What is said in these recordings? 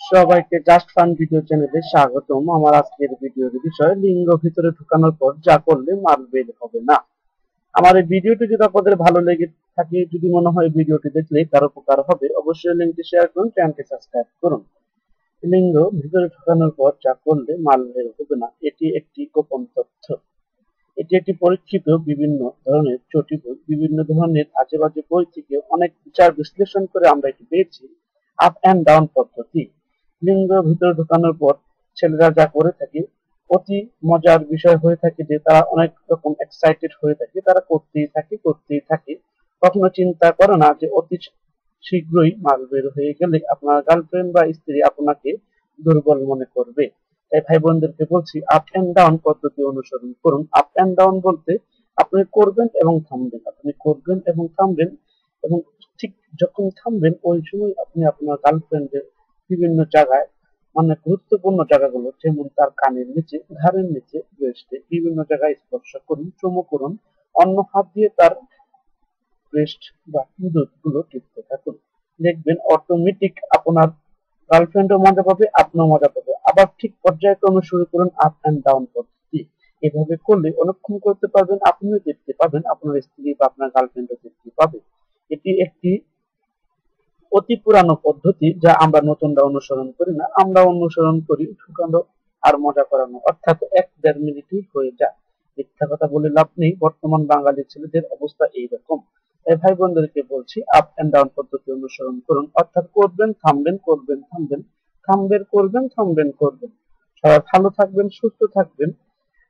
সবাইকে just fun video চ্যানেলে স্বাগতম। আমার আজকের ভিডিওর বিষয়, লিঙ্গ ভিতরে ঢুকানোর পর যা করলে মাল বের হবে না। আমার এই ভিডিওটি যদি আপনাদের ভালো লেগে থাকে, যদি মনে হয় ভিডিওটি দেখলে কারও উপকার হবে, অবশ্যই লিঙ্কটি শেয়ার করুন চ্যানেলটি সাবস্ক্রাইব করুন। লিঙ্গ ভিতরে ঢুকানোর পর যা করলে মাল বের হবে না, এটি একটি গোপন তথ্য। এটি একটি পরীক্ষিত বিভিন্ন ধরনের চটি বই, বিভিন্ন ধরনের আজেবাজে বই থেকে অনেক বিচার বিশ্লেষণ করে আমরা এটি পেয়েছি। আপ অ্যান্ড ডাউন পদ্ধতি। লিঙ্গ ভিতরে ঢোকানোর পর ছেলেরা যা করে থাকে, অতি মজার বিষয় হয়ে থাকে যে তারা অনেক রকম এক্সাইটেড হয়ে থাকে, তারা করতেই থাকে করতেই থাকে। কখনো চিন্তা করে না যে অতি শীঘ্রই মাল বের হয়ে গেলে আপনার গার্লফ্রেন্ড বা স্ত্রী আপনাকে দুর্বল মনে করবে। তাই ভাই বোনদেরকে বলছি আপ অ্যান্ড ডাউন পদ্ধতি অনুসরণ করুন। আপ অ্যান্ড ডাউন বলতে আপনি করবেন এবং থামবেন, আপনি করবেন এবং থামবেন এবং ঠিক যখন থামবেন, ওই সময় আপনি আপনার গার্লফ্রেন্ডের বিভিন্ন জায়গায় মানে গুরুত্বপূর্ণ জায়গাগুলো, যেমন তার কানের নিচে, ঘাড়ের নিচে ব্রেস্টে বিভিন্ন জায়গায় স্পর্শ করুন, চুমু করুন, অন্য হাত দিয়ে তার ব্রেস্ট বা গুলো টিপতে থাকুন। দেখবেন অটোমেটিক আপনার গার্লফ্রেন্ডও মজা পাবে, আপনিও মজা পাবে আবার ঠিক পর্যায়ক্রমে শুরু করুন আপ অ্যান্ড ডাউন পদ্ধতি এভাবে করলে অনেকক্ষণ করতে পারবেন, আপনিও দেখতে পাবেন, আপনার স্ত্রী বা আপনার গার্লফ্রেন্ডও দেখতে পাবে। এটি একটি অতি পুরানো পদ্ধতি যা আমরা নতুনরা অনুসরণ করি না। আমরা অনুসরণ করি ঢুকানো আর মজা করানো। অর্থাৎ এক দেড় মিনিটই হয়ে যায়। মিথ্যা কথা বলে লাভ নেই। বর্তমান বাঙালি ছেলেদের অবস্থা এইরকম। তাই ভাই বোনদেরকে বলছি আপ অ্যান্ড ডাউন পদ্ধতি অনুসরণ করুন। অর্থাৎ করবেন, থামবেন করবেন, থামবেন থামবেন, করবেন থামবেন, করবেন। সবাই ভালো থাকবেন, সুস্থ থাকবেন।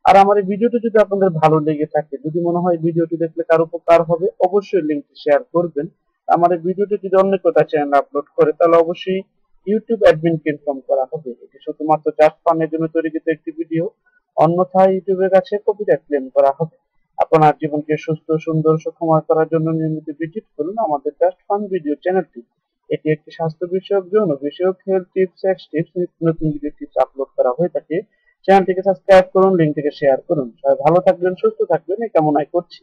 আর আমার এই ভিডিওটি যদি আপনাদের ভালো লেগে থাকে, যদি মনে হয় ভিডিওটি দেখলে কার উপকার হবে, অবশ্যই লিঙ্কটি শেয়ার করবেন। এই ভিডিওটি যদি অন্য কোথাও চ্যানেল আপলোড করে, তাহলে অবশ্যই ইউটিউব অ্যাডমিনকে ইনফর্ম করা হবে। এটি শুধুমাত্র জাস্ট ফানের জন্য তৈরিকৃত একটি ভিডিও অন্যথায় ইউটিউবের কাছে কপিরাইট ক্লেম করা হবে। আপনার জীবনকে সুস্থ, সুন্দর, সুখময় করার জন্য নিয়মিত ভিজিট করুন আমাদের জাস্ট ফান ভিডিও চ্যানেলটি এটি একটি স্বাস্থ্য বিষয়ক, যৌন বিষয়ক হেলথ টিপস সেক্স টিপস নতুন ভিডিও টিপস আপলোড করা হয়ে থাকে। চ্যানেলটিকে সাবস্ক্রাইব করুন লিঙ্কটিকে শেয়ার করুন। সবাই ভালো থাকবেন, সুস্থ থাকবেন, এই কামনাই করছি।